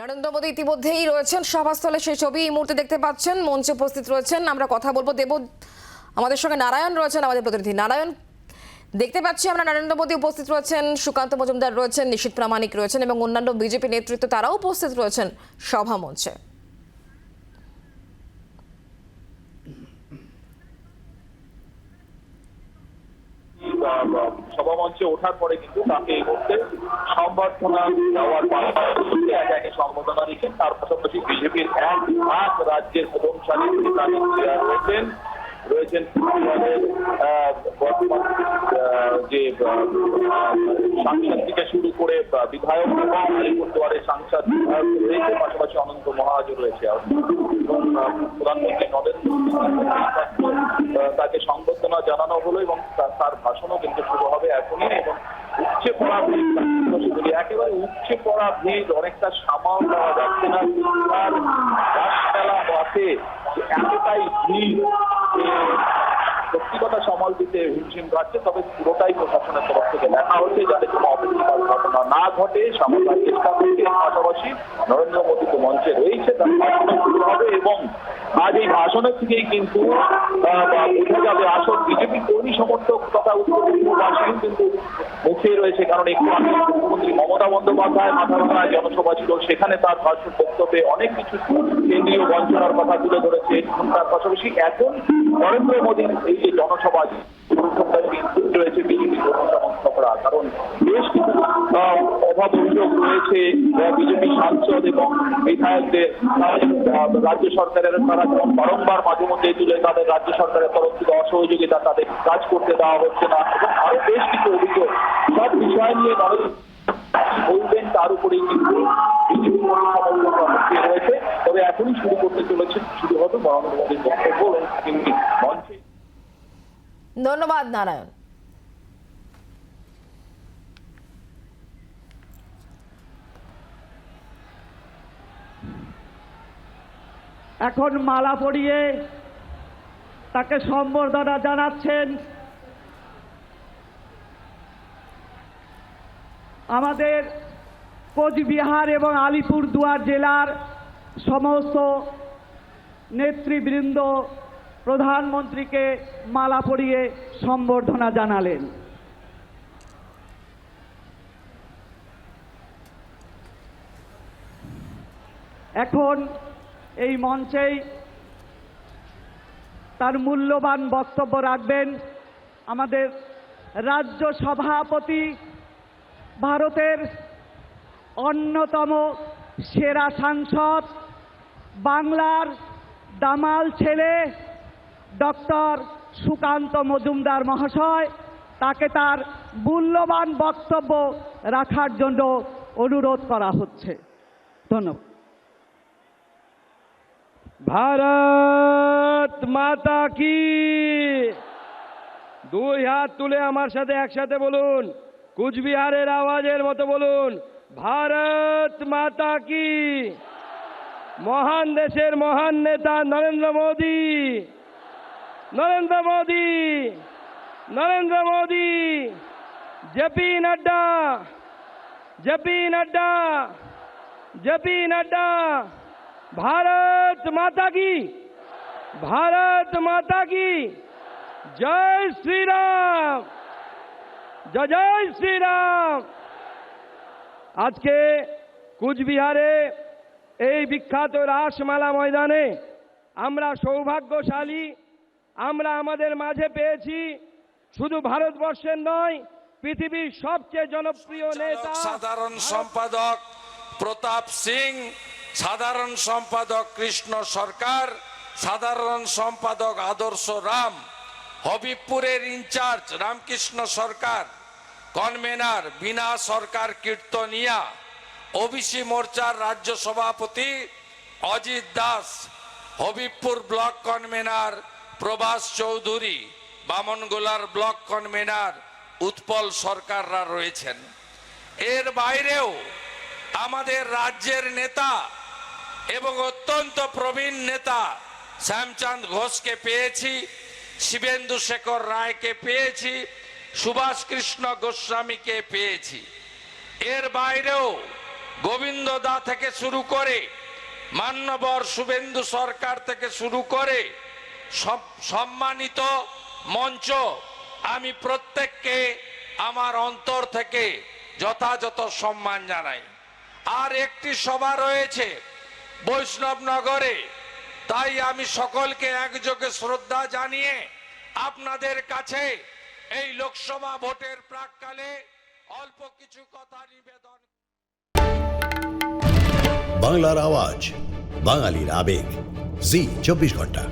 নরেন্দ্র মোদী ইতিমধ্যেই রয়েছেন সভাস্থলে। সেই ছবি এই মুহূর্তে দেখতে পাচ্ছেন, মঞ্চে উপস্থিত রয়েছেন। আমরা কথা বলব দেব, আমাদের সঙ্গে নারায়ণ রয়েছেন, আমাদের প্রতিনিধি। নারায়ণ, দেখতে পাচ্ছি আমরা নরেন্দ্র মোদী উপস্থিত রয়েছেন, সুকান্ত মজুমদার রয়েছেন, নিশীত প্রামাণিক রয়েছেন এবং অন্যান্য বিজেপি নেতৃত্ব তারাও উপস্থিত রয়েছেন সভা মঞ্চে। সভামঞ্চে ওঠার পরে কিন্তু তাকে এই মুহূর্তে সংবর্ধনা দেওয়ার পাশাপাশি এক একে সম্বোধনা দিচ্ছেন। তার পাশাপাশি বিজেপির এক রাজ্যের প্রধান নেত্রীরা রয়েছেন। রয়েছেন। যে সাংসদ থেকে শুরু করে বিধায়ক আলিপুরদুয়ারের সাংসদ রয়েছে, পাশাপাশি অনন্ত মহারাজ রয়েছে। এবং প্রধানমন্ত্রী নরেন্দ্র তাকে সংবর্ধনা জানানো হলো এবং তার- ভাষণও কিন্তু শুরু হবে এখনই এবং উচ্ছে পড়া ভিড় একেবারে উচ্ছে পড়া ভিড় অনেকটা সামাল দেওয়া যাচ্ছে না। এতটাই ভিড় সত্যি কথা সমল দিতে হিমশিম কাটছে তবে পুরোটাই প্রশাসনের তরফ থেকে দেখা হচ্ছে যাতে কোনো অপ্রীতিকর ঘটনা না ঘটে। সামাল চেষ্টা করছে পাশাপাশি নরেন্দ্র মোদী তো মঞ্চে রয়েছে, তার ভাষণ শুরু হবে এবং আজ এই ভাষণের থেকেই কিন্তু বোঝা যাবে আসল বিজেপি কর্মী সমর্থক তথা উত্তরবঙ্গবাসীও কিন্তু মুখে রয়েছে কারণ একটু আগে মুখ্যমন্ত্রী মমতা বন্দ্যোপাধ্যায় মাথাভাঙায় জনসভা ছিল, সেখানে তার ভাষণ বক্তব্যে অনেক কিছু কেন্দ্রীয় বঞ্চনার কথা তুলে ধরেছে। তার পাশাপাশি এখন নরেন্দ্র মোদীর এই যে জনসভা রয়েছে সমর্থকরা কারণ বেশ কিছু অভাব অভিযোগ রয়েছে বিজেপি সাংসদ এবং বিধায়কদের রাজ্য সরকারের, তারা যেমন বারংবার মাঝে মধ্যে তুলে তাদের রাজ্য সরকারের তরফ থেকে অসহযোগিতা তাদের কাজ করতে দেওয়া হচ্ছে না এবং আরও বেশ কিছু অভিযোগ, সব বিষয় নিয়ে নরেন্দ্র বলবেন, তার উপরেই কিন্তু বিজেপি মুখিয়ে রয়েছে। তবে এখনই শুরু করতে চলেছে শুরু হবে নরেন্দ্র মোদীর বক্তব্য এবং মঞ্চে। ধন্যবাদ, নারায়ণ। এখন মালা পরিয়ে তাকে সম্বর্ধনা জানাচ্ছেন। আমাদের কোচবিহার এবং আলিপুর দুয়ার জেলার সমস্ত নেতৃবৃন্দ প্রধানমন্ত্রীকে মালা পরিয়ে সম্বর্ধনা জানালেন। এখন এই মঞ্চেই তার মূল্যবান বক্তব্য রাখবেন আমাদের রাজ্য সভাপতি, ভারতের অন্যতম সেরা সাংসদ, বাংলার দামাল ছেলে, ডক্টর সুকান্ত মজুমদার মহাশয়। তাকে তার মূল্যবান বক্তব্য রাখার জন্য অনুরোধ করা হচ্ছে। ধন্যবাদ। ভারত মাতা কি? দুই হাত তুলে আমার সাথে একসাথে বলুন, কুচবিহারের আওয়াজের মতো বলুন, ভারত মাতা কি? মহান দেশের মহান নেতা Narendra Modi. Narendra Modi. Narendra Modi. JP Nadda. JP Nadda. JP Nadda. Bharat माता की भारत माता की जय श्री राम জয় জয় শ্রীরাম আজকে কুচবিহারে এই বিখ্যাত রাসমেলা ময়দানে আমরা সৌভাগ্যশালী আমরা আমাদের মাঝে পেয়েছি শুধু ভারতবর্ষের নয় পৃথিবীর সবচেয়ে জনপ্রিয় নেতা সাধারণ সম্পাদক প্রতাপ সিং সাধারণ সম্পাদক কৃষ্ণ সরকার, সাধারণ সম্পাদক আদর্শ Ram, হবিবপুরের incharge Ramakrishna Sarkar, convener Bina Sarkar Kirtania, OBC মোর্চার রাজ্য সভাপতি অজিত দাস, হবিবপুর ব্লক কনভেনার প্রভাস চৌধুরী, বামনগোলার ব্লক কনভেনার উৎপল সরকাররা রয়েছেন। এর বাইরেও আমাদের রাজ্যের নেতা এবং অত্যন্ত প্রবীণ নেতা শ্যামচাঁদ ঘোষকে পেয়েছি, শিবেন্দু শেখর রায়কে পেয়েছি সুভাষ কৃষ্ণ গোস্বামীকে পেয়েছি। এর বাইরেও গোবিন্দ দা থেকে শুরু করে মান্যবর শুভেন্দু সরকার থেকে শুরু করে সব- সম্মানিত মঞ্চ আমি প্রত্যেককে আমার অন্তর থেকে যথাযথ সম্মান জানাই। আর একটি সভা রয়েছে বৈষ্ণবনগরে তাই আমি সকলকে একযোগে শ্রদ্ধা জানিয়ে আপনাদের কাছে এই লোকসভা ভোটের প্রাককালে অল্প কিছু কথা নিবেদন বাংলার আওয়াজ, বাঙালির আবেগ। জি, চব্বিশ ঘণ্টা।